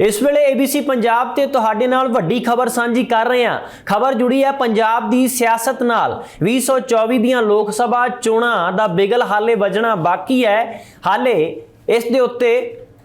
ਇਸ ਵੇਲੇ ABC ਪੰਜਾਬ ਤੇ ਤੁਹਾਡੇ ਨਾਲ ਵੱਡੀ ਖਬਰ ਸਾਂਝੀ ਕਰ ਰਹੇ ਹਾਂ। ਖਬਰ ਜੁੜੀ ਹੈ ਪੰਜਾਬ ਦੀ ਸਿਆਸਤ ਨਾਲ। 2024 ਦੀਆਂ ਲੋਕ ਸਭਾ ਚੋਣਾਂ ਦਾ ਬਿਗਲ ਹਾਲੇ ਵੱਜਣਾ ਬਾਕੀ ਹੈ। ਹਾਲੇ ਇਸ ਦੇ ਉੱਤੇ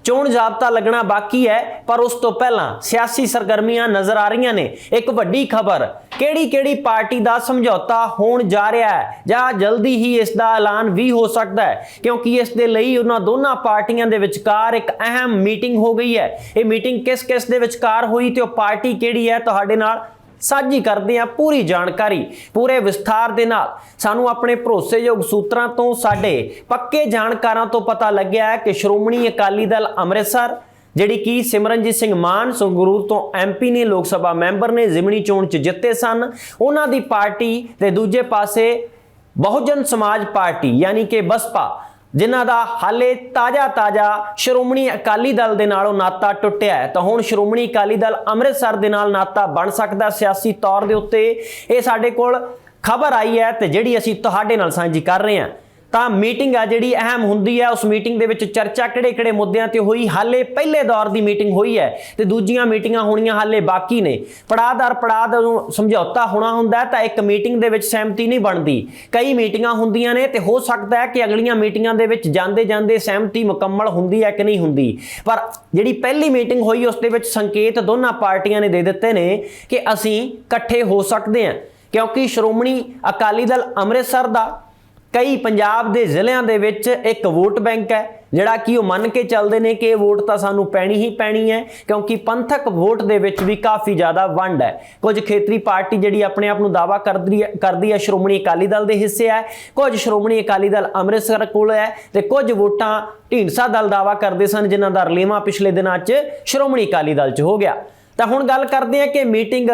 ਚੋਣ ਜਾਬਤਾ ਲੱਗਣਾ ਬਾਕੀ ਹੈ, ਪਰ ਉਸ ਤੋਂ ਪਹਿਲਾਂ ਸਿਆਸੀ ਸਰਗਰਮੀਆਂ ਨਜ਼ਰ ਆ ਰਹੀਆਂ ਨੇ। ਇੱਕ ਵੱਡੀ ਖਬਰ ਕਿਹੜੀ ਕਿਹੜੀ ਪਾਰਟੀ ਦਾ ਸਮਝੌਤਾ ਹੋਣ ਜਾ ਰਿਹਾ ਹੈ? ਜਾਂ ਜਲਦੀ ਹੀ ਇਸ ਦਾ ਐਲਾਨ ਵੀ ਹੋ ਸਕਦਾ ਹੈ? ਕਿਉਂਕਿ ਇਸ ਦੇ ਲਈ ਉਹਨਾਂ ਦੋਨਾਂ ਪਾਰਟੀਆਂ ਦੇ ਵਿਚਕਾਰ ਇੱਕ ਅਹਿਮ ਮੀਟਿੰਗ ਹੋ ਗਈ ਹੈ। ਇਹ ਮੀਟਿੰਗ ਕਿਸ ਕਿਸ ਦੇ ਵਿਚਕਾਰ ਹੋਈ ਤੇ ਉਹ ਪਾਰਟੀ ਕਿਹੜੀ ਹੈ? ਤੁਹਾਡੇ ਨਾਲ ਸਾਂਝੀ ਕਰਦੇ ਹਾਂ ਪੂਰੀ ਜਾਣਕਾਰੀ, ਪੂਰੇ ਵਿਸਥਾਰ ਦੇ ਨਾਲ। ਸਾਨੂੰ ਆਪਣੇ ਭਰੋਸੇਯੋਗ ਸੂਤਰਾਂ ਤੋਂ, ਸਾਡੇ ਪੱਕੇ ਜਾਣਕਾਰਾਂ ਤੋਂ ਪਤਾ ਲੱਗਿਆ ਕਿ ਸ਼੍ਰੋਮਣੀ ਅਕਾਲੀ ਦਲ ਅੰਮ੍ਰਿਤਸਰ, ਜਿਹੜੀ ਕਿ ਸਿਮਰਨਜੀਤ ਸਿੰਘ ਮਾਨ, ਸੰਗਰੂਰ ਤੋਂ ਐਮਪੀ ਨੇ ਲੋਕ ਸਭਾ ਮੈਂਬਰ ਨੇ ਜ਼ਿਮਨੀ ਚੋਣ 'ਚ ਜਿੱਤੇ ਸਨ, ਉਹਨਾਂ ਦੀ ਪਾਰਟੀ ਤੇ ਦੂਜੇ ਪਾਸੇ ਬਹੁਜਨ ਸਮਾਜ ਪਾਰਟੀ, ਯਾਨੀ ਕਿ ਬਸਪਾ ਜਿਨ੍ਹਾਂ ਦਾ ਹਾਲੇ ਤਾਜ਼ਾ ਤਾਜ਼ਾ ਸ਼੍ਰੋਮਣੀ ਅਕਾਲੀ ਦਲ ਦੇ ਨਾਲੋਂ ਨਾਤਾ ਟੁੱਟਿਆ ਹੈ। ਤਾਂ ਹੁਣ ਸ਼੍ਰੋਮਣੀ ਅਕਾਲੀ ਦਲ ਅੰਮ੍ਰਿਤਸਰ ਦੇ ਨਾਲ ਨਾਤਾ ਬਣ ਸਕਦਾ ਸਿਆਸੀ ਤੌਰ ਦੇ ਉੱਤੇ ਇਹ ਸਾਡੇ ਕੋਲ ਖਬਰ ਆਈ ਹੈ ਤੇ ਜਿਹੜੀ ਅਸੀਂ ਤੁਹਾਡੇ ਨਾਲ ਸਾਂਝੀ ਕਰ ਰਹੇ ਹਾਂ। ਤਾਂ ਮੀਟਿੰਗ ਆ ਜਿਹੜੀ ਅਹਿਮ ਹੁੰਦੀ ਹੈ, ਉਸ ਮੀਟਿੰਗ ਦੇ ਵਿੱਚ ਚਰਚਾ ਕਿਹੜੇ-ਕਿਹੜੇ ਮੁੱਦਿਆਂ ਤੇ ਹੋਈ? ਹਾਲੇ ਪਹਿਲੇ ਦੌਰ ਦੀ ਮੀਟਿੰਗ ਹੋਈ ਹੈ ਤੇ ਦੂਜੀਆਂ ਮੀਟਿੰਗਾਂ ਹੋਣੀਆਂ ਹਾਲੇ ਬਾਕੀ ਨੇ। ਪੜਾਅਦਾਰ ਪੜਾਅ ਦਾ ਸਮਝੌਤਾ ਹੋਣਾ ਹੁੰਦਾ ਤਾਂ ਇੱਕ ਮੀਟਿੰਗ ਦੇ ਵਿੱਚ ਸਹਿਮਤੀ ਨਹੀਂ ਬਣਦੀ। ਕਈ ਮੀਟਿੰਗਾਂ ਹੁੰਦੀਆਂ ਨੇ ਤੇ ਹੋ ਸਕਦਾ ਹੈ ਕਿ ਅਗਲੀਆਂ ਮੀਟਿੰਗਾਂ ਦੇ ਵਿੱਚ ਜਾਂਦੇ-ਜਾਂਦੇ ਸਹਿਮਤੀ ਮੁਕੰਮਲ ਹੁੰਦੀ ਹੈ ਕਿ ਨਹੀਂ ਹੁੰਦੀ। ਪਰ ਜਿਹੜੀ ਪਹਿਲੀ ਮੀਟਿੰਗ ਹੋਈ, ਉਸ ਦੇ ਵਿੱਚ ਸੰਕੇਤ ਦੋਨਾਂ ਪਾਰਟੀਆਂ ਨੇ ਦੇ ਦਿੱਤੇ ਨੇ ਕਿ ਅਸੀਂ ਇਕੱਠੇ ਹੋ ਸਕਦੇ ਹਾਂ। ਕਿਉਂਕਿ ਸ਼੍ਰੋਮਣੀ ਅਕਾਲੀ ਦਲ ਅੰਮ੍ਰਿਤਸਰ ਦਾ ਕਈ ਪੰਜਾਬ ਦੇ ਜ਼ਿਲ੍ਹਿਆਂ ਦੇ ਵਿੱਚ ਇੱਕ ਵੋਟ ਬੈਂਕ ਹੈ, ਜਿਹੜਾ ਕਿ ਉਹ ਮੰਨ ਕੇ ਚੱਲਦੇ ਨੇ ਕਿ ਇਹ ਵੋਟ ਤਾਂ ਸਾਨੂੰ ਪੈਣੀ ਹੀ ਪੈਣੀ ਹੈ, ਕਿਉਂਕਿ ਪੰਥਕ ਵੋਟ ਦੇ ਵਿੱਚ ਵੀ ਕਾਫੀ ਜ਼ਿਆਦਾ ਵੰਡ ਹੈ। ਕੁਝ ਖੇਤਰੀ ਪਾਰਟੀ ਜਿਹੜੀ ਆਪਣੇ ਆਪ ਨੂੰ ਦਾਵਾ ਕਰਦੀ ਹੈ ਕਰਦੀ ਹੈ, ਸ਼੍ਰੋਮਣੀ ਅਕਾਲੀ ਦਲ ਦੇ ਹਿੱਸੇ ਹੈ, ਕੁਝ ਸ਼੍ਰੋਮਣੀ ਅਕਾਲੀ ਦਲ ਅੰਮ੍ਰਿਤਸਰ ਕੋਲ ਹੈ ਤੇ ਕੁਝ ਵੋਟਾਂ ਢੀਂਡਸਾ ਦਲ ਦਾਵਾ ਕਰਦੇ ਸਨ, ਜਿਨ੍ਹਾਂ ਦਾ ਰਲੇਵਾਂ ਪਿਛਲੇ ਦਿਨਾਂ 'ਚ ਸ਼੍ਰੋਮਣੀ ਅਕਾਲੀ ਦਲ 'ਚ ਹੋ ਗਿਆ। ਤਾਂ ਹੁਣ ਗੱਲ ਕਰਦੇ ਹਾਂ ਕਿ ਮੀਟਿੰਗ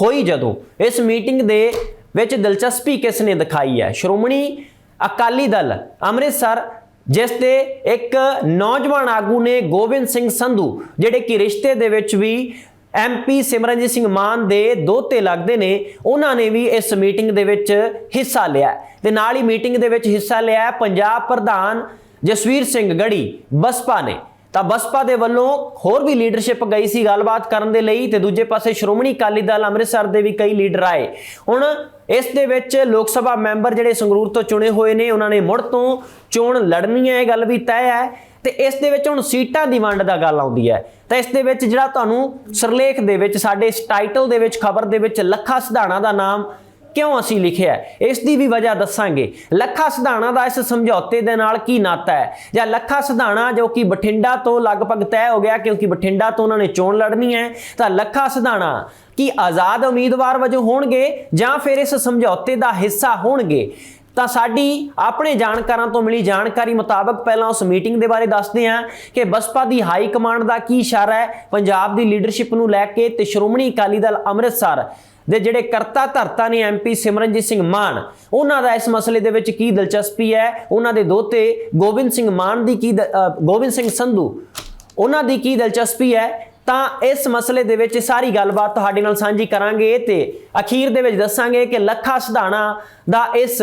ਹੋਈ ਜਦੋਂ। ਇਸ ਮੀਟਿੰਗ ਦੇ ਵਿੱਚ ਦਿਲਚਸਪੀ ਕਿਸ ਨੇ ਦਿਖਾਈ ਹੈ? ਸ਼੍ਰੋਮਣੀ ਅਕਾਲੀ ਦਲ ਅੰਮ੍ਰਿਤਸਰ, ਜਿਸ 'ਤੇ ਇੱਕ ਨੌਜਵਾਨ ਆਗੂ ਨੇ ਗੋਬਿੰਦ ਸਿੰਘ ਸੰਧੂ, ਜਿਹੜੇ ਕਿ ਰਿਸ਼ਤੇ ਦੇ ਵਿੱਚ ਵੀ ਐਮਪੀ ਸਿਮਰਨਜੀਤ ਸਿੰਘ ਮਾਨ ਦੇ ਦੋਤੇ ਲੱਗਦੇ ਨੇ, ਉਹਨਾਂ ਨੇ ਵੀ ਇਸ ਮੀਟਿੰਗ ਦੇ ਵਿੱਚ ਹਿੱਸਾ ਲਿਆ ਤੇ ਨਾਲ ਹੀ ਮੀਟਿੰਗ ਦੇ ਵਿੱਚ ਹਿੱਸਾ ਲਿਆ ਪੰਜਾਬ ਪ੍ਰਧਾਨ ਜਸਵੀਰ ਸਿੰਘ ਗੜੀ, ਬਸਪਾ ਨੇ। ਤਾਂ ਬਸਪਾ ਦੇ ਵੱਲੋਂ ਹੋਰ ਵੀ ਲੀਡਰਸ਼ਿਪ ਗਈ ਸੀ ਗੱਲਬਾਤ ਕਰਨ ਦੇ ਲਈ ਤੇ ਦੂਜੇ ਪਾਸੇ ਸ਼੍ਰੋਮਣੀ ਅਕਾਲੀ ਦਲ ਅੰਮ੍ਰਿਤਸਰ ਦੇ ਵੀ ਕਈ ਲੀਡਰ ਆਏ। ਹੁਣ ਇਸ ਦੇ ਵਿੱਚ ਲੋਕ ਸਭਾ ਮੈਂਬਰ ਜਿਹੜੇ ਸੰਗਰੂਰ ਤੋਂ ਚੁਣੇ ਹੋਏ ਨੇ, ਉਹਨਾਂ ਨੇ ਮੁੜ ਤੋਂ ਚੋਣ ਲੜਨੀ ਹੈ, ਇਹ ਗੱਲ ਵੀ ਤੈਅ ਹੈ। ਤੇ ਇਸ ਦੇ ਵਿੱਚ ਹੁਣ ਸੀਟਾਂ ਦੀ ਵੰਡ ਦਾ ਗੱਲ ਆਉਂਦੀ ਹੈ। ਤਾਂ ਇਸ ਦੇ ਵਿੱਚ ਜਿਹੜਾ ਤੁਹਾਨੂੰ ਸਰਲੇਖ ਦੇ ਵਿੱਚ, ਸਾਡੇ ਇਸ ਟਾਈਟਲ ਦੇ ਵਿੱਚ, ਖਬਰ ਦੇ ਵਿੱਚ ਲੱਖਾ ਸਿਧਾਣਾ ਦਾ ਨਾਮ ਕਿਉਂ ਅਸੀਂ ਲਿਖਿਆ ਇਸ ਦੀ ਵੀ ਵਜ੍ਹਾ ਦੱਸਾਂਗੇ। ਲੱਖਾ ਸਿਧਾਣਾ ਦਾ ਇਸ ਸਮਝੌਤੇ ਦੇ ਨਾਲ ਕੀ ਨਾਤਾ ਹੈ? ਜਾਂ ਲੱਖਾ ਸਿਧਾਣਾ ਜੋ ਕਿ ਬਠਿੰਡਾ ਤੋਂ ਲਗਭਗ ਤੈਅ ਹੋ ਗਿਆ ਕਿਉਂਕਿ ਬਠਿੰਡਾ ਤੋਂ ਉਹਨਾਂ ਨੇ ਚੋਣ ਲੜਨੀ ਹੈ, ਤਾਂ ਲੱਖਾ ਸਿਧਾਣਾ ਕੀ ਆਜ਼ਾਦ ਉਮੀਦਵਾਰ ਵਜੋਂ ਹੋਣਗੇ ਜਾਂ ਫਿਰ ਇਸ ਸਮਝੌਤੇ ਦਾ ਹਿੱਸਾ ਹੋਣਗੇ? ਤਾਂ ਸਾਡੀ ਆਪਣੇ ਜਾਣਕਾਰਾਂ ਤੋਂ ਮਿਲੀ ਜਾਣਕਾਰੀ ਮੁਤਾਬਕ ਪਹਿਲਾਂ ਉਸ ਮੀਟਿੰਗ ਦੇ ਬਾਰੇ ਦੱਸਦੇ ਹਾਂ ਕਿ ਬਸਪਾ ਦੀ ਹਾਈ ਕਮਾਂਡ ਦਾ ਕੀ ਇਸ਼ਾਰਾ ਹੈ? ਪੰਜਾਬ ਦੀ ਲੀਡਰਸ਼ਿਪ ਨੂੰ ਲੈ ਕੇ ਤੇ ਸ਼੍ਰੋਮਣੀ ਅਕਾਲੀ ਦਲ ਅੰਮ੍ਰਿਤਸਰ ਦੇ ਜਿਹੜੇ ਕਰਤਾ ਧਰਤਾ ਨੇ ਐਮਪੀ ਸਿਮਰਨਜੀਤ ਸਿੰਘ ਮਾਨ, ਉਹਨਾਂ ਦਾ ਇਸ ਮਸਲੇ ਦੇ ਵਿੱਚ ਕੀ ਦਿਲਚਸਪੀ ਹੈ? ਉਹਨਾਂ ਦੇ ਦੋਤੇ ਗੋਬਿੰਦ ਸਿੰਘ ਮਾਨ ਦੀ ਕੀ ਦ- ਗੋਬਿੰਦ ਸਿੰਘ ਸੰਧੂ, ਉਹਨਾਂ ਦੀ ਕੀ ਦਿਲਚਸਪੀ ਹੈ? ਤਾਂ ਇਸ ਮਸਲੇ ਦੇ ਵਿੱਚ ਸਾਰੀ ਗੱਲਬਾਤ ਤੁਹਾਡੇ ਨਾਲ ਸਾਂਝੀ ਕਰਾਂਗੇ ਤੇ ਅਖੀਰ ਦੇ ਵਿੱਚ ਦੱਸਾਂਗੇ ਕਿ ਲੱਖਾ ਸਿਧਾਣਾ ਦਾ ਇਸ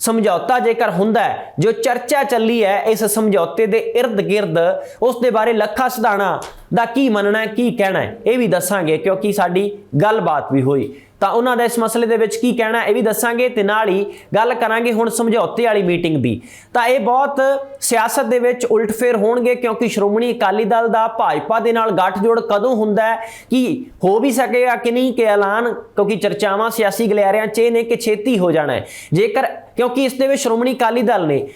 ਸਮਝੌਤਾ ਜੇਕਰ ਹੁੰਦਾ ਹੈ, ਜੋ ਚਰਚਾ ਚੱਲੀ ਹੈ, ਇਸ ਸਮਝੌਤੇ ਦੇ ird-gird ਉਸ ਦੇ ਬਾਰੇ ਲੱਖਾ ਸਿਧਾਣਾ ਦਾ ਕੀ ਮੰਨਣਾ ਹੈ, ਕੀ ਕਹਿਣਾ ਹੈ, ਇਹ ਵੀ ਦੱਸਾਂਗੇ, ਕਿਉਂਕਿ ਸਾਡੀ ਗੱਲਬਾਤ ਵੀ ਹੋਈ। ਤਾਂ ਉਹਨਾਂ ਦਾ ਇਸ ਮਸਲੇ ਦੇ ਵਿੱਚ ਕੀ ਕਹਿਣਾ ਇਹ ਵੀ ਦੱਸਾਂਗੇ ਤੇ ਨਾਲ ਹੀ ਗੱਲ ਕਰਾਂਗੇ ਹੁਣ ਸਮਝੌਤੇ ਵਾਲੀ ਮੀਟਿੰਗ ਦੀ। ਤਾਂ ਇਹ ਬਹੁਤ ਸਿਆਸਤ ਦੇ ਵਿੱਚ ਉਲਟਫੇਰ ਹੋਣਗੇ, ਕਿਉਂਕਿ ਸ਼੍ਰੋਮਣੀ ਅਕਾਲੀ ਦਲ ਦਾ ਭਾਜਪਾ ਦੇ ਨਾਲ ਗੱਠਜੋੜ ਕਦੋਂ ਹੁੰਦਾ ਹੈ, ਕਿ ਹੋ ਵੀ ਸਕੇਗਾ ਕਿ ਨਹੀਂ, ਕਿ ਐਲਾਨ, ਕਿਉਂਕਿ ਚਰਚਾਵਾਂ ਸਿਆਸੀ ਗਲਿਆਰਿਆਂ 'ਚ ਇਹ ਨੇ ਕਿ ਛੇਤੀ ਹੋ ਜਾਣਾ ਹੈ। ਜੇਕਰ ਕਿਉਂਕਿ ਇਸ ਦੇ ਵਿੱਚ ਸ਼੍ਰੋਮਣੀ ਅਕਾਲੀ ਦਲ ਨੇ।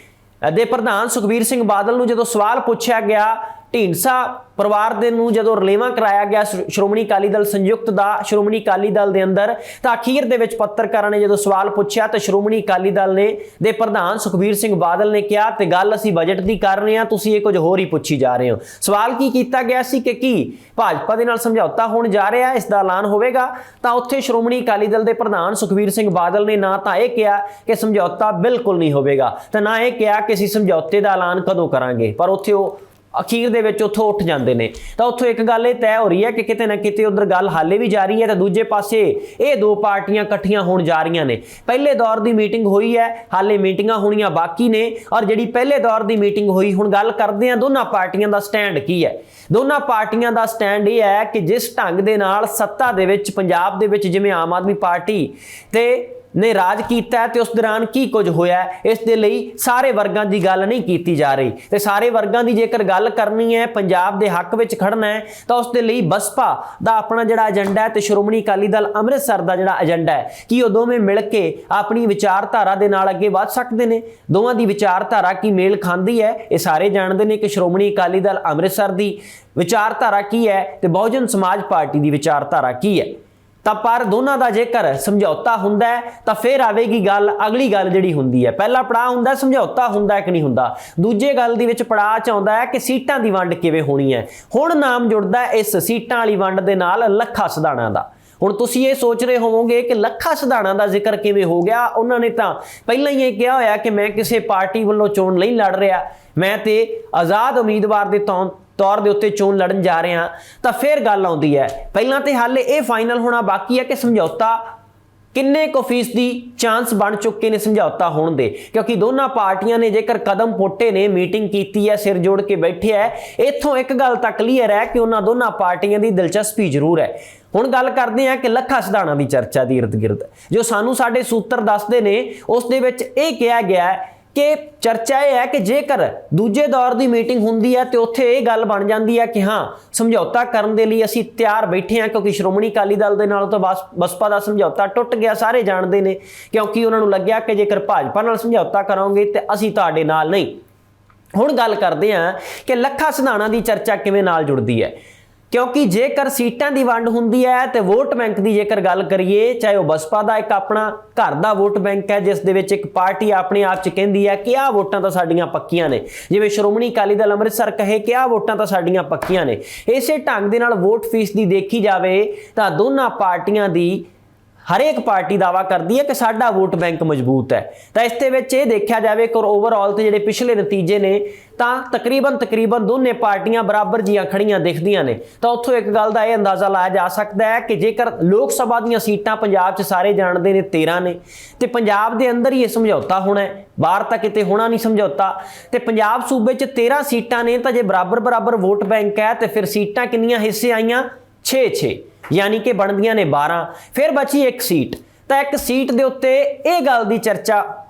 ਦੇ ਪ੍ਰਧਾਨ ਸੁਖਬੀਰ ਸਿੰਘ ਬਾਦਲ ਨੂੰ ਜਦੋਂ ਸਵਾਲ ਪੁੱਛਿਆ ਗਿਆ ਢੀਂਡਸਾ ਪਰਿਵਾਰ ਦੇ ਨੂੰ ਜਦੋਂ ਰਲੇਵਾਂ ਕਰਾਇਆ ਗਿਆ ਸ਼੍ਰੋ- ਸ਼੍ਰੋਮਣੀ ਅਕਾਲੀ ਦਲ ਸੰਯੁਕਤ ਦਾ, ਸ਼੍ਰੋਮਣੀ ਅਕਾਲੀ ਦਲ ਦੇ ਅੰਦਰ, ਤਾਂ ਅਖੀਰ ਦੇ ਵਿੱਚ ਪੱਤਰਕਾਰਾਂ ਨੇ ਜਦੋਂ ਸਵਾਲ ਪੁੱਛਿਆ, ਤਾਂ ਸ਼੍ਰੋਮਣੀ ਅਕਾਲੀ ਦਲ ਨੇ, ਦੇ ਪ੍ਰਧਾਨ ਸੁਖਬੀਰ ਸਿੰਘ ਬਾਦਲ ਨੇ ਕਿਹਾ, ਤੇ ਗੱਲ ਅਸੀਂ ਬਜਟ ਦੀ ਕਰ ਰਹੇ ਹਾਂ, ਤੁਸੀਂ ਇਹ ਕੁਝ ਹੋਰ ਹੀ ਪੁੱਛੀ ਜਾ ਰਹੇ ਹੋ। ਸਵਾਲ ਕੀ ਕੀਤਾ ਗਿਆ ਸੀ ਕਿ ਕੀ ਭਾਜਪਾ ਦੇ ਨਾਲ ਸਮਝੌਤਾ ਹੋਣ ਜਾ ਰਿਹਾ, ਇਸ ਦਾ ਐਲਾਨ ਹੋਵੇਗਾ? ਤਾਂ ਉੱਥੇ ਸ਼੍ਰੋਮਣੀ ਅਕਾਲੀ ਦਲ ਦੇ ਪ੍ਰਧਾਨ ਸੁਖਬੀਰ ਸਿੰਘ ਬਾਦਲ ਨੇ ਨਾ ਤਾਂ ਇਹ ਕਿਹਾ ਕਿ ਸਮਝੌਤਾ ਬਿਲਕੁਲ ਨਹੀਂ ਹੋਵੇਗਾ, ਤੇ ਨਾ ਇਹ ਕਿਹਾ ਕਿ ਅਸੀਂ ਸਮਝੌਤੇ ਦਾ ਐਲਾਨ ਕਦੋਂ ਕਰਾਂਗੇ, ਪਰ ਉੱਥੇ ਉਹ ਅਖੀਰ ਦੇ ਵਿੱਚ ਉੱਥੋਂ ਉੱਠ ਜਾਂਦੇ ਨੇ। ਤਾਂ ਉੱਥੋਂ ਇੱਕ ਗੱਲ ਇਹ ਤੈਅ ਹੋ ਰਹੀ ਹੈ ਕਿ ਕਿਤੇ ਨਾ ਕਿਤੇ ਉਧਰ ਗੱਲ ਹਾਲੇ ਵੀ ਜਾਰੀ ਹੈ ਤੇ ਦੂਜੇ ਪਾਸੇ ਇਹ ਦੋ ਪਾਰਟੀਆਂ ਇਕੱਠੀਆਂ ਹੋਣ ਜਾ ਰਹੀਆਂ ਨੇ। ਪਹਿਲੇ ਦੌਰ ਦੀ ਮੀਟਿੰਗ ਹੋਈ ਹੈ, ਹਾਲੇ ਮੀਟਿੰਗਾਂ ਹੋਣੀਆਂ ਬਾਕੀ ਨੇ ਔਰ ਜਿਹੜੀ ਪਹਿਲੇ ਦੌਰ ਦੀ ਮੀਟਿੰਗ ਹੋਈ, ਹੁਣ ਗੱਲ ਕਰਦੇ ਹਾਂ ਦੋਨਾਂ ਪਾਰਟੀਆਂ ਦਾ ਸਟੈਂਡ ਕੀ ਹੈ। ਦੋਨਾਂ ਪਾਰਟੀਆਂ ਦਾ ਸਟੈਂਡ ਇਹ ਹੈ ਕਿ ਜਿਸ ਢੰਗ ਦੇ ਨਾਲ ਸੱਤਾ ਦੇ ਵਿੱਚ, ਪੰਜਾਬ ਦੇ ਵਿੱਚ ਜਿਵੇਂ ਆਮ ਆਦਮੀ ਪਾਰਟੀ ਤੇ ਨੇ ਰਾਜ ਕੀਤਾ ਹੈ ਤੇ ਉਸ ਦੌਰਾਨ ਕੀ ਕੁਝ ਹੋਇਆ? ਇਸ ਦੇ ਲਈ ਸਾਰੇ ਵਰਗਾਂ ਦੀ ਗੱਲ ਨਹੀਂ ਕੀਤੀ ਜਾ ਰਹੀ। ਤੇ ਸਾਰੇ ਵਰਗਾਂ ਦੀ ਜੇਕਰ ਗੱਲ ਕਰਨੀ ਹੈ, ਪੰਜਾਬ ਦੇ ਹੱਕ ਵਿੱਚ ਖੜਨਾ ਹੈ, ਤਾਂ ਉਸ ਦੇ ਲਈ ਬਸਪਾ ਦਾ ਆਪਣਾ ਜਿਹੜਾ ਏਜੰਡਾ ਹੈ ਤੇ ਸ਼੍ਰੋਮਣੀ ਅਕਾਲੀ ਦਲ ਅੰਮ੍ਰਿਤਸਰ ਦਾ ਜਿਹੜਾ ਏਜੰਡਾ ਹੈ, ਕਿ ਉਹ ਦੋਵੇਂ ਮਿਲ ਕੇ ਆਪਣੀ ਵਿਚਾਰਧਾਰਾ ਦੇ ਨਾਲ ਅੱਗੇ ਵਧ ਸਕਦੇ ਨੇ? ਦੋਵਾਂ ਦੀ ਵਿਚਾਰਧਾਰਾ ਕੀ ਮੇਲ ਖਾਂਦੀ ਹੈ? ਇਹ ਸਾਰੇ ਜਾਣਦੇ ਨੇ ਕਿ ਸ਼੍ਰੋਮਣੀ ਅਕਾਲੀ ਦਲ ਅੰਮ੍ਰਿਤਸਰ ਦੀ ਵਿਚਾਰਧਾਰਾ ਕੀ ਹੈ ਤੇ ਬਹੁਜਨ ਸਮਾਜ ਪਾਰਟੀ ਦੀ ਵਿਚਾਰਧਾਰਾ ਕੀ ਹੈ। ਤਾਂ ਪਰ ਦੋਨਾਂ ਦਾ ਜੇਕਰ ਸਮਝੌਤਾ ਹੁੰਦਾ ਤਾਂ ਫਿਰ ਆਵੇਗੀ ਗੱਲ, ਅਗਲੀ ਗੱਲ ਜਿਹੜੀ ਹੁੰਦੀ ਹੈ। ਪਹਿਲਾ ਪੜਾਅ ਹੁੰਦਾ ਸਮਝੌਤਾ ਹੁੰਦਾ ਕਿ ਨਹੀਂ ਹੁੰਦਾ। ਦੂਜੇ ਗੱਲ ਦੇ ਵਿੱਚ ਪੜਾਅ ਚ ਆਉਂਦਾ ਹੈ ਕਿ ਸੀਟਾਂ ਦੀ ਵੰਡ ਕਿਵੇਂ ਹੋਣੀ ਹੈ। ਹੁਣ ਨਾਮ ਜੁੜਦਾ ਇਸ ਸੀਟਾਂ ਵਾਲੀ ਵੰਡ ਦੇ ਨਾਲ ਲੱਖਾ ਸਦਾਣਾ ਦਾ। ਹੁਣ ਤੁਸੀਂ ਇਹ ਸੋਚ ਰਹੇ ਹੋਵੋਗੇ ਕਿ ਲੱਖਾ ਸਦਾਣਾ ਦਾ ਜ਼ਿਕਰ ਕਿਵੇਂ ਹੋ ਗਿਆ? ਉਹਨਾਂ ਨੇ ਤਾਂ ਪਹਿਲਾਂ ਹੀ ਇਹ ਕਿਹਾ ਹੋਇਆ ਕਿ ਮੈਂ ਕਿਸੇ ਪਾਰਟੀ ਵੱਲੋਂ ਚੋਣ ਨਹੀਂ ਲੜ ਰਿਹਾ। ਮੈਂ ਤੇ ਆਜ਼ਾਦ ਉਮੀਦਵਾਰ ਦੇ ਤੌਰ ਤੌਰ ਦੇ ਉੱਤੇ ਚੋਣ ਲੜਨ ਜਾ ਰਹੇ ਹਾਂ, ਤਾਂ ਫਿਰ ਗੱਲ ਆਉਂਦੀ ਹੈ। ਪਹਿਲਾਂ ਤੇ ਹਾਲੇ ਇਹ ਫਾਈਨਲ ਹੋਣਾ ਬਾਕੀ ਹੈ ਕਿ ਸਮਝੌਤਾ ਕਿੰਨੇ ਕੁ ਫੀਸਦੀ ਚਾਂਸ ਬਣ ਚੁੱਕੇ ਨੇ ਸਮਝੌਤਾ ਹੋਣ ਦੇ? ਕਿਉਂਕਿ ਦੋਨਾਂ ਪਾਰਟੀਆਂ ਨੇ ਜੇਕਰ ਕਦਮ ਪੁੱਟੇ ਨੇ ਮੀਟਿੰਗ ਕੀਤੀ ਹੈ, ਸਿਰ ਜੋੜ ਕੇ ਬੈਠੇ ਹੈ, ਇੱਥੋਂ ਇੱਕ ਗੱਲ ਤਾਂ ਕਲੀਅਰ ਹੈ ਕਿ ਉਹਨਾਂ ਦੋਨਾਂ ਪਾਰਟੀਆਂ ਦੀ ਦਿਲਚਸਪੀ ਜ਼ਰੂਰ ਹੈ। ਹੁਣ ਗੱਲ ਕਰਦੇ ਹਾਂ ਕਿ ਲੱਖਾ ਸਿਧਾਣਾ ਦੀ ਚਰਚਾ ਦੀ ਇਰਦ ਗਿਰਦ ਜੋ ਸਾਨੂੰ ਸਾਡੇ ਸੂਤਰ ਦੱਸਦੇ ਨੇ, ਉਸ ਦੇ ਵਿੱਚ ਇਹ ਕਿਹਾ ਗਿਆ ਹੈ ਕਿ ਚਰਚਾ ਇਹ ਹੈ ਕਿ ਜੇਕਰ ਦੂਜੇ ਦੌਰ ਦੀ ਮੀਟਿੰਗ ਹੁੰਦੀ ਹੈ ਤੇ ਉੱਥੇ ਇਹ ਗੱਲ ਬਣ ਜਾਂਦੀ ਹੈ ਕਿ ਹਾਂ, ਸਮਝੌਤਾ ਕਰਨ ਦੇ ਲਈ ਅਸੀਂ ਤਿਆਰ ਬੈਠੇ ਹਾਂ ਕਿਉਂਕਿ ਸ਼੍ਰੋਮਣੀ ਅਕਾਲੀ ਦਲ ਦੇ ਨਾਲ ਤਾਂ ਬਸ ਬਸਪਾ ਦਾ ਸਮਝੌਤਾ ਟੁੱਟ ਗਿਆ, ਸਾਰੇ ਜਾਣਦੇ ਨੇ, ਕਿਉਂਕਿ ਉਹਨਾਂ ਨੂੰ ਲੱਗਿਆ ਕਿ ਜੇਕਰ ਭਾਜਪਾ ਨਾਲ ਸਮਝੌਤਾ ਕਰਾਂਗੇ ਤੇ ਅਸੀਂ ਤੁਹਾਡੇ ਨਾਲ ਨਹੀਂ। ਹੁਣ ਗੱਲ ਕਰਦੇ ਹਾਂ ਕਿ ਲੱਖਾ ਸਿਧਾਣਾ ਦੀ ਚਰਚਾ ਕਿਵੇਂ ਨਾਲ ਜੁੜਦੀ ਹੈ। ਕਿਉਂਕਿ ਜੇਕਰ ਸੀਟਾਂ ਦੀ ਵੰਡ ਹੁੰਦੀ ਹੈ ਤੇ ਵੋਟ ਬੈਂਕ ਦੀ ਜੇਕਰ ਗੱਲ ਕਰੀਏ, ਚਾਹੇ ਉਹ ਬਸਪਾ ਦਾ ਇੱਕ ਆਪਣਾ ਘਰ ਦਾ ਵੋਟ ਬੈਂਕ ਹੈ, ਜਿਸ ਦੇ ਵਿੱਚ ਇੱਕ ਪਾਰਟੀ ਆਪਣੇ ਆਪ 'ਚ ਕਹਿੰਦੀ ਹੈ ਕਿ ਆਹ ਵੋਟਾਂ ਤਾਂ ਸਾਡੀਆਂ ਪੱਕੀਆਂ ਨੇ। ਜਿਵੇਂ ਸ਼੍ਰੋਮਣੀ ਅਕਾਲੀ ਦਲ ਅੰਮ੍ਰਿਤਸਰ ਕਹੇ ਕਿ ਆਹ ਵੋਟਾਂ ਤਾਂ ਸਾਡੀਆਂ ਪੱਕੀਆਂ ਨੇ। ਇਸੇ ਢੰਗ ਦੇ ਨਾਲ ਵੋਟ ਫੀਸ ਦੀ ਦੇਖੀ ਜਾਵੇ ਤਾਂ ਦੋਨਾਂ ਪਾਰਟੀਆਂ ਦੀ ਹਰੇਕ ਪਾਰਟੀ ਦਾਵਾ ਕਰਦੀ ਹੈ ਕਿ ਸਾਡਾ ਵੋਟ ਬੈਂਕ ਮਜ਼ਬੂਤ ਹੈ। ਤਾਂ ਇਸ ਦੇ ਵਿੱਚ ਇਹ ਦੇਖਿਆ ਜਾਵੇ ਕਿ ਓਵਰਆਲ ਤੇ ਜਿਹੜੇ ਪਿਛਲੇ ਨਤੀਜੇ ਨੇ, ਤਾਂ ਤਕਰੀਬਨ ਤਕਰੀਬਨ ਦੋਨੇ ਪਾਰਟੀਆਂ ਬਰਾਬਰ ਜੀਆਂ ਖੜੀਆਂ ਦਿਖਦੀਆਂ ਨੇ। ਤਾਂ ਉੱਥੋਂ ਇੱਕ ਗੱਲ ਦਾ ਇਹ ਅੰਦਾਜ਼ਾ ਲਾਇਆ ਜਾ ਸਕਦਾ ਹੈ ਕਿ ਜੇਕਰ ਲੋਕ ਸਭਾ ਦੀਆਂ ਸੀਟਾਂ ਪੰਜਾਬ 'ਚ ਸਾਰੇ ਜਾਣਦੇ ਨੇ 13 ਨੇ, ਤੇ ਪੰਜਾਬ ਦੇ ਅੰਦਰ ਹੀ ਇਹ ਸਮਝੌਤਾ ਹੋਣਾ ਹੈ। ਬਾਹਰ ਤਾਂ ਕਿਤੇ ਹੋਣਾ ਨਹੀਂ ਸਮਝੌਤਾ। ਤੇ ਪੰਜਾਬ ਸੂਬੇ 'ਚ 13 ਸੀਟਾਂ ਨੇ, ਤਾਂ ਜੇ ਬਰਾਬਰ ਬਰਾਬਰ ਵੋਟ ਬੈਂਕ ਹੈ, ਤੇ ਫਿਰ ਸੀਟਾਂ ਕਿੰਨੀਆਂ ਹਿੱਸੇ ਆਈਆਂ? 6-6 ਯਾਨੀ ਕਿ ਬਣਦੀਆਂ ਨੇ 12 ਫਿਰ ਬਚੀ ਇੱਕ ਸੀਟ। ਤਾਂ ਇੱਕ ਸੀਟ ਦੇ ਉੱਤੇ ਇਹ ਗੱਲ ਦੀ ਚਰਚਾ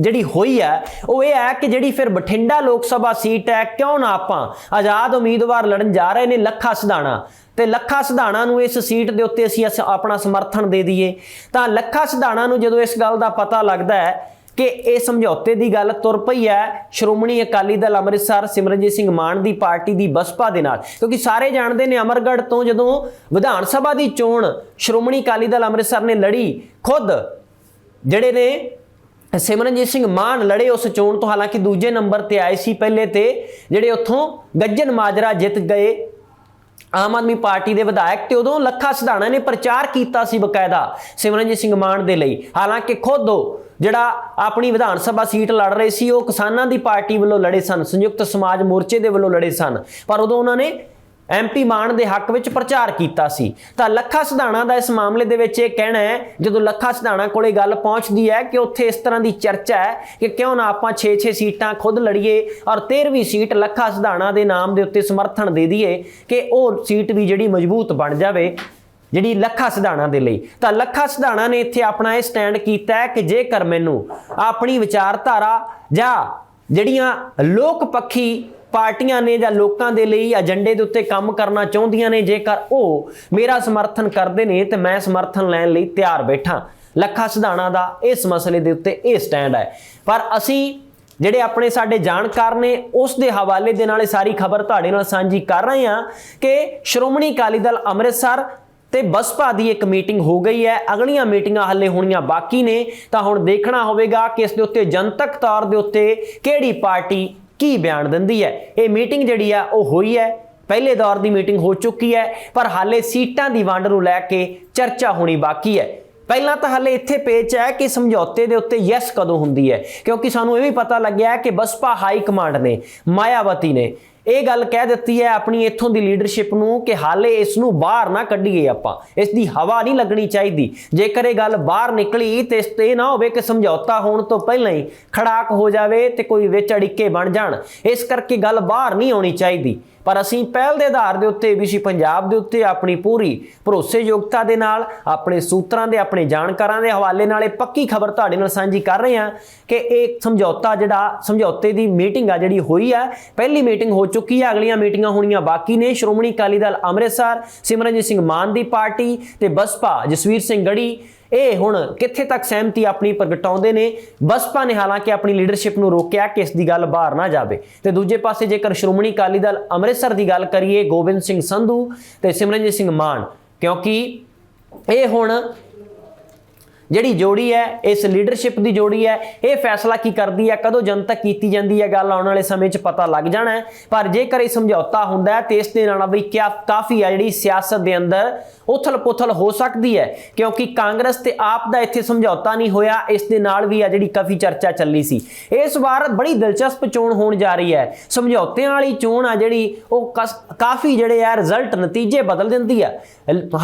ਜਿਹੜੀ ਹੋਈ ਹੈ, ਉਹ ਇਹ ਹੈ ਕਿ ਜਿਹੜੀ ਫਿਰ ਬਠਿੰਡਾ ਲੋਕ ਸਭਾ ਸੀਟ ਹੈ, ਕਿਉਂ ਨਾ ਆਪਾਂ ਆਜ਼ਾਦ ਉਮੀਦਵਾਰ ਲੜਨ ਜਾ ਰਹੇ ਨੇ ਲੱਖਾ ਸਿਧਾਣਾ। ਤੇ ਲੱਖਾ ਸਿਧਾਣਾ ਨੂੰ ਇਸ ਸੀਟ ਦੇ ਉੱਤੇ ਅਸੀਂ ਅਸ- ਆਪਣਾ ਸਮਰਥਨ ਦੇ ਦਈਏ। ਤਾਂ ਲੱਖਾ ਸਿਧਾਣਾ ਨੂੰ ਜਦੋਂ ਇਸ ਗੱਲ ਦਾ ਪਤਾ ਲੱਗਦਾ ਹੈ ਕਿ ਇਹ ਸਮਝੌਤੇ ਦੀ ਗੱਲ ਤੁਰ ਪਈ ਹੈ। ਸ਼੍ਰੋਮਣੀ ਅਕਾਲੀ ਦਲ ਅੰਮ੍ਰਿਤਸਰ ਸਿਮਰਨਜੀਤ ਸਿੰਘ ਮਾਨ ਦੀ ਪਾਰਟੀ ਦੀ ਬਸਪਾ ਦੇ ਨਾਲ। ਕਿਉਂਕਿ ਸਾਰੇ ਜਾਣਦੇ ਨੇ ਅਮਰਗੜ੍ਹ ਤੋਂ ਜਦੋਂ ਵਿਧਾਨ ਸਭਾ ਦੀ ਚੋਣ ਸ਼੍ਰੋਮਣੀ ਅਕਾਲੀ ਦਲ ਅੰਮ੍ਰਿਤਸਰ ਨੇ ਲੜੀ, ਖੁਦ ਜਿਹੜੇ ਨੇ ਸਿਮਰਨਜੀਤ ਸਿੰਘ ਮਾਨ ਲੜੇ ਉਸ ਚੋਣ ਤੋਂ, ਹਾਲਾਂਕਿ ਦੂਜੇ ਨੰਬਰ ਤੇ ਆਏ ਸੀ ਪਹਿਲੇ ਤੇ, ਜਿਹੜੇ ਉੱਥੋਂ ਗੱਜਨ ਮਾਜਰਾ ਜਿੱਤ ਗਏ। ਆਮ ਆਦਮੀ ਪਾਰਟੀ ਦੇ ਵਿਧਾਇਕ ਤੇ ਉਦੋਂ ਲੱਖਾ ਸਿਧਾਣਾ ਨੇ ਪ੍ਰਚਾਰ ਕੀਤਾ ਸੀ ਬਕਾਇਦਾ ਸਿਮਰਨਜੀਤ ਸਿੰਘ ਮਾਨ ਦੇ ਲਈ। ਹਾਲਾਂਕਿ ਖੁਦ ਉਹ ਜਿਹੜਾ ਆਪਣੀ ਵਿਧਾਨ ਸਭਾ ਸੀਟ ਲੜ ਰਹੇ ਸੀ, ਉਹ ਕਿਸਾਨਾਂ ਦੀ ਪਾਰਟੀ ਵੱਲੋਂ ਲੜੇ ਸਨ, ਸੰਯੁਕਤ ਸਮਾਜ ਮੋਰਚੇ ਦੇ ਵੱਲੋਂ ਲੜੇ ਸਨ। ਪਰ ਉਦੋਂ ਉਹਨਾਂ ਨੇ ਐਮਪੀ ਮਾਨ ਦੇ ਹੱਕ ਵਿੱਚ ਪ੍ਰਚਾਰ ਕੀਤਾ ਸੀ। ਤਾਂ ਲੱਖਾ ਸਿਧਾਣਾ ਦਾ ਇਸ ਮਾਮਲੇ ਦੇ ਵਿੱਚ ਇਹ ਕਹਿਣਾ ਹੈ, ਜਦੋਂ ਲੱਖਾ ਸਿਧਾਣਾ ਕੋਲੇ ਗੱਲ ਪਹੁੰਚਦੀ ਹੈ ਕਿ ਉੱਥੇ ਇਸ ਤਰ੍ਹਾਂ ਦੀ ਚਰਚਾ ਹੈ ਕਿ ਕਿਉਂ ਨਾ ਆਪਾਂ 6-6 ਸੀਟਾਂ ਖੁਦ ਲੜੀਏ ਔਰ 13ਵੀਂ ਸੀਟ ਲੱਖਾ ਸਿਧਾਣਾ ਦੇ ਨਾਮ ਦੇ ਉੱਤੇ ਸਮਰਥਨ ਦੇ ਦਈਏ ਕਿ ਉਹ ਸੀਟ ਵੀ ਜਿਹੜੀ ਮਜ਼ਬੂਤ ਬਣ ਜਾਵੇ। ਜਿਹੜੀ ਲੱਖਾ ਸਿਧਾਣਾ ਦੇ ਲਈ। ਤਾਂ ਲੱਖਾ ਸਿਧਾਣਾ ਨੇ ਇੱਥੇ ਆਪਣਾ ਇਹ ਸਟੈਂਡ ਕੀਤਾ ਹੈ ਕਿ ਜੇਕਰ ਮੈਨੂੰ ਆਪਣੀ ਵਿਚਾਰਧਾਰਾ ਜਾਂ ਜਿਹੜੀਆਂ ਲੋਕ ਪੱਖੀ ਪਾਰਟੀਆਂ ਨੇ ਜਾਂ ਲੋਕਾਂ ਦੇ ਲਈ ਏਜੰਡੇ ਦੇ ਉੱਤੇ ਕੰਮ ਕਰਨਾ ਚਾਹੁੰਦੀਆਂ ਨੇ, ਜੇਕਰ ਉਹ ਮੇਰਾ ਸਮਰਥਨ ਕਰਦੇ ਨੇ, ਤੇ ਮੈਂ ਸਮਰਥਨ ਲੈਣ ਲਈ ਤਿਆਰ ਬੈਠਾ। ਲੱਖਾ ਸਿਧਾਣਾ ਦਾ ਇਸ ਮਸਲੇ ਦੇ ਉੱਤੇ ਇਹ ਸਟੈਂਡ ਹੈ। ਪਰ ਅਸੀਂ ਜਿਹੜੇ ਆਪਣੇ ਸਾਡੇ ਜਾਣਕਾਰ ਨੇ, ਉਸ ਦੇ ਹਵਾਲੇ ਦੇ ਨਾਲ ਇਹ ਸਾਰੀ ਖਬਰ ਤੁਹਾਡੇ ਨਾਲ ਸਾਂਝੀ ਕਰ ਰਹੇ ਹਾਂ ਕਿ ਸ਼੍ਰੋਮਣੀ ਅਕਾਲੀ ਦਲ ਅੰਮ੍ਰਿਤਸਰ ਤੇ ਬਸਪਾ ਦੀ ਇੱਕ ਮੀਟਿੰਗ ਹੋ ਗਈ ਹੈ। ਅਗਲੀਆਂ ਮੀਟਿੰਗਾਂ ਹੱਲੇ ਹੋਣੀਆਂ ਬਾਕੀ ਨੇ। ਤਾਂ ਹੁਣ ਦੇਖਣਾ ਹੋਵੇਗਾ ਕਿ ਇਸ ਦੇ ਉੱਤੇ ਜਨਤਕ ਤੌਰ ਦੇ ਉੱਤੇ ਕਿਹੜੀ ਪਾਰਟੀ ਕੀ ਬਿਆਨ ਦਿੰਦੀ ਹੈ। ਇਹ ਮੀਟਿੰਗ ਜਿਹੜੀ ਆ, ਉਹ ਹੋਈ ਹੈ। ਪਹਿਲੇ ਦੌਰ ਦੀ ਮੀਟਿੰਗ ਹੋ ਚੁੱਕੀ ਹੈ, ਪਰ ਹਾਲੇ ਸੀਟਾਂ ਦੀ ਵੰਡ ਨੂੰ ਲੈ ਕੇ ਚਰਚਾ ਹੋਣੀ ਬਾਕੀ ਹੈ। ਪਹਿਲਾਂ ਤਾਂ ਹਾਲੇ ਇੱਥੇ ਪੇਚ ਹੈ ਕਿ ਸਮਝੌਤੇ ਦੇ ਉੱਤੇ ਯੈਸ ਕਦੋਂ ਹੁੰਦੀ ਹੈ। ਕਿਉਂਕਿ ਸਾਨੂੰ ਇਹ ਵੀ ਪਤਾ ਲੱਗਿਆ ਕਿ ਬਸਪਾ ਹਾਈ ਕਮਾਂਡ ਨੇ, ਮਾਇਆਵਤੀ ਨੇ। ਇਹ ਗੱਲ ਕਹਿ ਦਿੱਤੀ ਹੈ ਆਪਣੀ ਇੱਥੋਂ ਦੀ ਲੀਡਰਸ਼ਿਪ ਨੂੰ ਕਿ ਹਾਲੇ ਇਸ ਨੂੰ ਬਾਹਰ ਨਾ ਕੱਢੀਏ ਆਪਾਂ। ਇਸ ਦੀ ਹਵਾ ਨਹੀਂ ਲੱਗਣੀ ਚਾਹੀਦੀ। ਜੇਕਰ ਇਹ ਗੱਲ ਬਾਹਰ ਨਿਕਲੀ ਤੇ ਇਸ ਤੇ ਇਹ ਨਾ ਹੋਵੇ ਕਿ ਸਮਝੌਤਾ ਹੋਣ ਤੋਂ ਪਹਿਲਾਂ ਹੀ ਖੜਾਕ ਹੋ ਜਾਵੇ ਤੇ ਕੋਈ ਵਿੱਚ ਅੜਿੱਕੇ ਬਣ ਜਾਣ, ਇਸ ਕਰਕੇ ਗੱਲ ਬਾਹਰ ਨਹੀਂ ਆਉਣੀ ਚਾਹੀਦੀ। ਪਰ ਅਸੀਂ ਪਹਿਲ ਦੇ ਆਧਾਰ ਦੇ ਉੱਤੇ ਏਬੀਸੀ ਪੰਜਾਬ ਦੇ ਉੱਤੇ ਆਪਣੀ ਪੂਰੀ ਭਰੋਸੇਯੋਗਤਾ ਦੇ ਨਾਲ, ਆਪਣੇ ਸੂਤਰਾਂ ਦੇ, ਆਪਣੇ ਜਾਣਕਾਰਾਂ ਦੇ ਹਵਾਲੇ ਨਾਲ ਇਹ ਪੱਕੀ ਖਬਰ ਤੁਹਾਡੇ ਨਾਲ ਸਾਂਝੀ ਕਰ ਰਹੇ ਹਾਂ ਕਿ ਇਹ ਸਮਝੌਤਾ ਜਿਹੜਾ, ਸਮਝੌਤੇ ਦੀ ਮੀਟਿੰਗ ਆ ਜਿਹੜੀ ਹੋਈ ਆ, ਪਹਿਲੀ ਮੀਟਿੰਗ ਹੋ ਚੁੱਕੀ ਹੈ ਅਗਲੀਆਂ ਮੀਟਿੰਗਾਂ ਹੋਣੀਆਂ ਬਾਕੀ ਨੇ। ਸ਼੍ਰੋਮਣੀ ਅਕਾਲੀ ਦਲ ਅੰਮ੍ਰਿਤਸਰ, ਸਿਮਰਨਜੀਤ ਸਿੰਘ ਮਾਨ ਦੀ ਪਾਰਟੀ ਤੇ ਬਸਪਾ, ਜਸਵੀਰ ਸਿੰਘ ਗੜੀ। ਇਹ ਹੁਣ ਕਿੱਥੇ ਤੱਕ ਸਹਿਮਤੀ ਆਪਣੀ ਪ੍ਰਗਟਾਉਂਦੇ ਨੇ? ਬਸਪਾ ਨੇ ਹਾਲਾਂਕਿ ਆਪਣੀ ਲੀਡਰਸ਼ਿਪ ਨੂੰ ਰੋਕਿਆ ਕਿ ਇਸ ਦੀ ਗੱਲ ਬਾਹਰ ਨਾ ਜਾਵੇ। ਤੇ ਦੂਜੇ ਪਾਸੇ ਜੇਕਰ ਸ਼੍ਰੋਮਣੀ ਅਕਾਲੀ ਦਲ ਅੰਮ੍ਰਿਤਸਰ ਦੀ ਗੱਲ ਕਰੀਏ, ਗੋਬਿੰਦ ਸਿੰਘ ਸੰਧੂ ਤੇ ਸਿਮਰਨਜੀਤ ਸਿੰਘ ਮਾਨ, ਕਿਉਂਕਿ ਇਹ ਹੁਣ ਜਿਹੜੀ ਜੋੜੀ ਹੈ, ਇਸ ਲੀਡਰਸ਼ਿਪ ਦੀ ਜੋੜੀ ਹੈ, ਇਹ ਫੈਸਲਾ ਕੀ ਕਰਦੀ ਹੈ, ਕਦੋਂ ਜਨਤਕ ਕੀਤੀ ਜਾਂਦੀ ਹੈ ਗੱਲ ਆਉਣ ਵਾਲੇ ਸਮੇਂ 'ਚ ਪਤਾ ਲੱਗ ਜਾਣਾ ਪਰ ਜੇਕਰ ਇਹ ਸਮਝੌਤਾ ਹੁੰਦਾ ਹੈ, ਤੇ ਇਸ ਦੇ ਨਾਲ ਵੀ ਕਿਆ ਕਾਫੀ ਆ ਜਿਹੜੀ ਸਿਆਸਤ ਦੇ ਅੰਦਰ ਉਥਲ-ਪੁਥਲ ਹੋ ਸਕਦੀ ਹੈ, ਕਿਉਂਕਿ ਕਾਂਗਰਸ ਤੇ ਆਪ ਦਾ ਇੱਥੇ ਸਮਝੌਤਾ ਨਹੀਂ ਹੋਇਆ, ਇਸ ਦੇ ਨਾਲ ਵੀ ਆ ਜਿਹੜੀ ਕਾਫੀ ਚਰਚਾ ਚੱਲੀ ਸੀ। ਇਸ ਵਾਰ ਬੜੀ ਦਿਲਚਸਪ ਚੋਣ ਹੋਣ ਜਾ ਰਹੀ ਹੈ। ਸਮਝੌਤਿਆਂ ਵਾਲੀ ਚੋਣ ਆ ਜਿਹੜੀ, ਉਹ ਕਸ- ਕਾਫੀ ਜਿਹੜੇ ਆ ਰਿਜ਼ਲਟ ਨਤੀਜੇ ਬਦਲ ਦਿੰਦੀ ਆ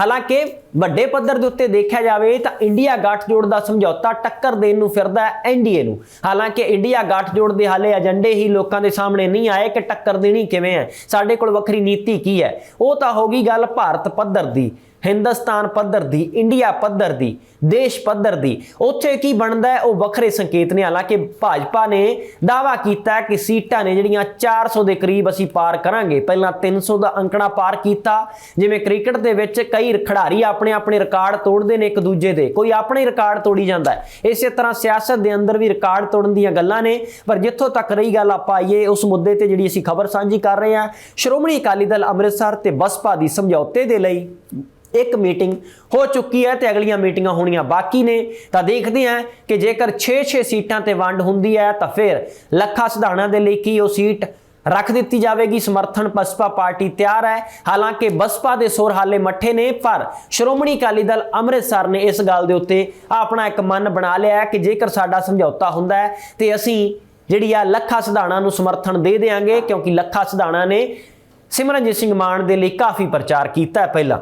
ਹਾਲਾਂਕਿ ਵੱਡੇ ਪੱਧਰ ਦੇ ਉੱਤੇ ਦੇਖਿਆ ਜਾਵੇ ਤਾਂ ਇੰਡੀਆ ਗੱਠਜੋੜ ਦਾ ਸਮਝੌਤਾ ਟੱਕਰ ਦੇਣ ਨੂੰ ਫਿਰਦਾ ਹੈ ਐਨਡੀਏ ਨੂੰ। ਹਾਲਾਂਕਿ ਇੰਡੀਆ ਗੱਠਜੋੜ ਦੇ ਹਾਲੇ ਏਜੰਡੇ ਹੀ ਲੋਕਾਂ ਦੇ ਸਾਹਮਣੇ ਨਹੀਂ ਆਏ ਕਿ ਟੱਕਰ ਦੇਣੀ ਕਿਵੇਂ ਹੈ। ਸਾਡੇ ਕੋਲ ਵੱਖਰੀ ਨੀਤੀ ਕੀ ਹੈ? ਉਹ ਤਾਂ ਹੋ ਗਈ ਗੱਲ ਭਾਰਤ ਪੱਧਰ ਦੀ। ਹਿੰਦੁਸਤਾਨ ਪੱਧਰ ਦੀ, ਇੰਡੀਆ ਪੱਧਰ ਦੀ, ਦੇਸ਼ ਪੱਧਰ ਦੀ, ਉੱਥੇ ਕੀ ਬਣਦਾ ਹੈ? ਉਹ ਵੱਖਰੇ ਸੰਕੇਤ ਨੇ। ਹਾਲਾਂਕਿ ਭਾਜਪਾ ਨੇ ਦਾਵਾ ਕੀਤਾ ਕਿ ਸੀਟਾਂ ਨੇ ਜਿਹੜੀਆਂ 400 ਦੇ ਕਰੀਬ ਅਸੀਂ ਪਾਰ ਕਰਾਂਗੇ, ਪਹਿਲਾਂ 300 ਦਾ ਅੰਕੜਾ ਪਾਰ ਕੀਤਾ, ਜਿਵੇਂ ਕ੍ਰਿਕਟ ਦੇ ਵਿੱਚ ਕਈ ਖਿਡਾਰੀ ਆਪਣੇ ਆਪਣੇ ਰਿਕਾਰਡ ਤੋੜਦੇ ਨੇ ਇੱਕ ਦੂਜੇ ਦੇ। ਕੋਈ ਆਪਣੇ ਰਿਕਾਰਡ ਤੋੜੀ ਜਾਂਦਾ ਹੈ। ਇਸੇ ਤਰ੍ਹਾਂ ਸਿਆਸਤ ਦੇ ਅੰਦਰ ਵੀ ਰਿਕਾਰਡ ਤੋੜਨ ਦੀਆਂ ਗੱਲਾਂ ਨੇ, ਪਰ ਜਿੱਥੋਂ ਤੱਕ ਰਹੀ ਗੱਲ ਆਪਾਂ ਆਈਏ, ਉਸ ਮੁੱਦੇ ਤੇ ਜਿਹੜੀ ਅਸੀਂ ਖਬਰ ਸਾਂਝੀ ਕਰ ਰਹੇ ਹਾਂ। ਸ਼੍ਰੋਮਣੀ ਅਕਾਲੀ ਦਲ ਅੰਮ੍ਰਿਤਸਰ ਤੇ ਬਸਪਾ ਦੀ ਸਮਝੌਤੇ ਦੇ ਲਈ ਇੱਕ ਮੀਟਿੰਗ ਹੋ ਚੁੱਕੀ ਹੈ ਤੇ ਅਗਲੀਆਂ ਮੀਟਿੰਗਾਂ ਹੋਣੀਆਂ ਬਾਕੀ ਨੇ। ਤਾਂ ਦੇਖਦੇ ਹਾਂ ਕਿ ਜੇਕਰ 6-6 ਸੀਟਾਂ ਤੇ ਵੰਡ ਹੁੰਦੀ ਹੈ, ਤਾਂ ਫਿਰ ਲੱਖਾ ਸਿਧਾਣਾ ਦੇ ਲਈ ਕੀ ਉਹ ਸੀਟ ਰੱਖ ਦਿੱਤੀ ਜਾਵੇਗੀ? ਸਮਰਥਨ ਬਸਪਾ ਪਾਰਟੀ ਤਿਆਰ ਹੈ। ਹਾਲਾਂਕਿ ਬਸਪਾ ਦੇ ਸੁਰ ਹਾਲੇ ਮੱਠੇ ਨੇ, ਪਰ ਸ਼੍ਰੋਮਣੀ ਅਕਾਲੀ ਦਲ ਅੰਮ੍ਰਿਤਸਰ ਨੇ ਇਸ ਗੱਲ ਦੇ ਉੱਤੇ ਆਪਣਾ ਇੱਕ ਮਨ ਬਣਾ ਲਿਆ ਹੈ ਕਿ ਜੇਕਰ ਸਾਡਾ ਸਮਝੌਤਾ ਹੁੰਦਾ ਹੈ, ਤੇ ਅਸੀਂ ਜਿਹੜੀ ਆ ਲੱਖਾ ਸਿਧਾਣਾ ਨੂੰ ਸਮਰਥਨ ਦੇ ਦੇਵਾਂਗੇ ਕਿਉਂਕਿ ਲੱਖਾ ਸਿਧਾਣਾ ਨੇ ਸਿਮਰਨਜੀਤ ਸਿੰਘ ਮਾਨ ਦੇ ਲਈ ਕਾਫੀ ਪ੍ਰਚਾਰ ਕੀਤਾ ਪਹਿਲਾਂ।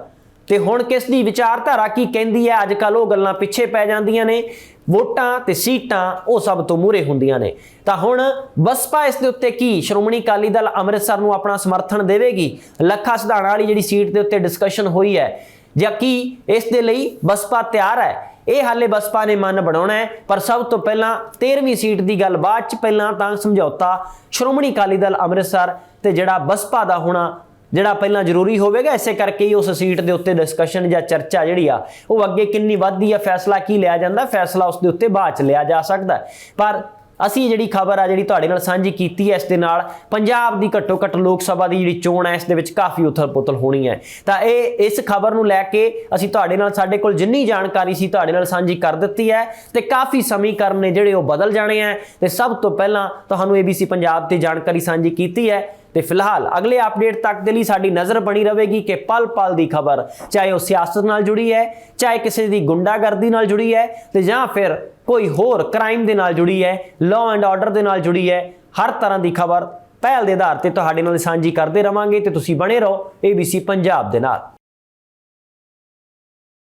ਤੇ ਹੁਣ ਕਿਸ ਦੀ ਵਿਚਾਰਧਾਰਾ ਕੀ ਕਹਿੰਦੀ ਹੈ? ਅੱਜ ਕੱਲ ਉਹ ਗੱਲਾਂ ਪਿੱਛੇ ਪੈ ਜਾਂਦੀਆਂ ਨੇ। ਵੋਟਾਂ ਤੇ ਸੀਟਾਂ ਉਹ ਸਭ ਤੋਂ ਮੂਰੇ ਹੁੰਦੀਆਂ ਨੇ। ਤਾਂ ਹੁਣ ਬਸਪਾ ਇਸ ਦੇ ਉੱਤੇ ਕੀ? ਸ਼੍ਰੋਮਣੀ ਅਕਾਲੀ ਦਲ ਅੰਮ੍ਰਿਤਸਰ ਨੂੰ ਆਪਣਾ ਸਮਰਥਨ ਦੇਵੇਗੀ? ਲੱਖਾ ਸਿਧਾਣਾ ਵਾਲੀ ਜਿਹੜੀ ਸੀਟ ਦੇ ਉੱਤੇ ਡਿਸਕਸ਼ਨ ਹੋਈ ਹੈ, ਜਾਂ ਕੀ ਇਸ ਦੇ ਲਈ ਬਸਪਾ ਤਿਆਰ ਹੈ? ਇਹ ਹਾਲੇ ਬਸਪਾ ਨੇ ਮਨ ਬਣਾਉਣਾ ਹੈ, ਪਰ ਸਭ ਤੋਂ ਪਹਿਲਾਂ 13ਵੀਂ ਸੀਟ ਦੀ ਗੱਲ ਬਾਅਦ ਚ ਪਹਿਲਾਂ ਤਾਂ ਸਮਝੌਤਾ ਸ਼੍ਰੋਮਣੀ ਅਕਾਲੀ ਦਲ ਅੰਮ੍ਰਿਤਸਰ ਤੇ ਜਿਹੜਾ ਬਸਪਾ ਦਾ ਹੋਣਾ ਜਿਹੜਾ ਪਹਿਲਾਂ ਜ਼ਰੂਰੀ ਹੋਵੇਗਾ, ਇਸੇ ਕਰਕੇ ਹੀ ਉਸ ਸੀਟ ਦੇ ਉੱਤੇ ਡਿਸਕਸ਼ਨ ਜਾਂ ਚਰਚਾ ਜਿਹੜੀ ਆ, ਉਹ ਅੱਗੇ ਕਿੰਨੀ ਵੱਧਦੀ ਆ, ਫੈਸਲਾ ਕੀ ਲਿਆ ਜਾਂਦਾ, ਫੈਸਲਾ ਉਸ ਦੇ ਉੱਤੇ ਬਾਅਦ ਚ ਲਿਆ ਜਾ ਸਕਦਾ ਪਰ ਅਸੀਂ ਜਿਹੜੀ ਖਬਰ ਆ, ਜਿਹੜੀ ਤੁਹਾਡੇ ਨਾਲ ਸਾਂਝੀ ਕੀਤੀ ਹੈ, ਇਸ ਦੇ ਨਾਲ ਪੰਜਾਬ ਦੀ ਘੱਟੋ ਘੱਟ ਲੋਕ ਸਭਾ ਦੀ ਜਿਹੜੀ ਚੋਣ ਹੈ, ਇਸ ਦੇ ਵਿੱਚ ਕਾਫੀ ਉਥਲ-ਪੁਥਲ ਹੋਣੀ ਹੈ। ਤਾਂ ਇਹ, ਇਸ ਖਬਰ ਨੂੰ ਲੈ ਕੇ ਅਸੀਂ ਤੁਹਾਡੇ ਨਾਲ, ਸਾਡੇ ਕੋਲ ਜਿੰਨੀ ਜਾਣਕਾਰੀ ਸੀ, ਤੁਹਾਡੇ ਨਾਲ ਸਾਂਝੀ ਕਰ ਦਿੱਤੀ ਹੈ ਤੇ ਕਾਫੀ ਸਮੀਕਰਨ ਨੇ ਜਿਹੜੇ ਉਹ ਬਦਲ ਜਾਣੇ ਆ ਤੇ ਸਭ ਤੋਂ ਪਹਿਲਾਂ ਤੁਹਾਨੂੰ ABC ਪੰਜਾਬ ਤੇ ਜਾਣਕਾਰੀ ਸਾਂਝੀ ਕੀਤੀ ਹੈ। ਤੇ ਫਿਲਹਾਲ ਅਗਲੇ ਅਪਡੇਟ ਤੱਕ ਦੇ ਲਈ ਸਾਡੀ ਨਜ਼ਰ ਬਣੀ ਰਹੇਗੀ ਕਿ ਪਲ ਪਲ ਦੀ ਖਬਰ ਚਾਹੇ ਉਹ ਸਿਆਸਤ ਨਾਲ ਜੁੜੀ ਹੈ, ਚਾਹੇ ਕਿਸੇ ਦੀ ਗੁੰਡਾਗਰਦੀ ਨਾਲ ਜੁੜੀ ਹੈ ਤੇ ਜਾਂ ਫਿਰ ਕੋਈ ਹੋਰ ਕ੍ਰਾਈਮ ਦੇ ਨਾਲ ਜੁੜੀ ਹੈ ਲਾਅ ਐਂਡ ਆਰਡਰ ਦੇ ਨਾਲ ਜੁੜੀ ਹੈ, ਹਰ ਤਰ੍ਹਾਂ ਦੀ ਖਬਰ ਪਹਿਲ ਦੇ ਆਧਾਰ ਤੇ ਤੁਹਾਡੇ ਨਾਲ ਸਾਂਝੀ ਕਰਦੇ ਰਵਾਂਗੇ ਤੇ ਤੁਸੀਂ ਬਣੇ ਰਹੋ ABC ਪੰਜਾਬ ਦੇ ਨਾਲ।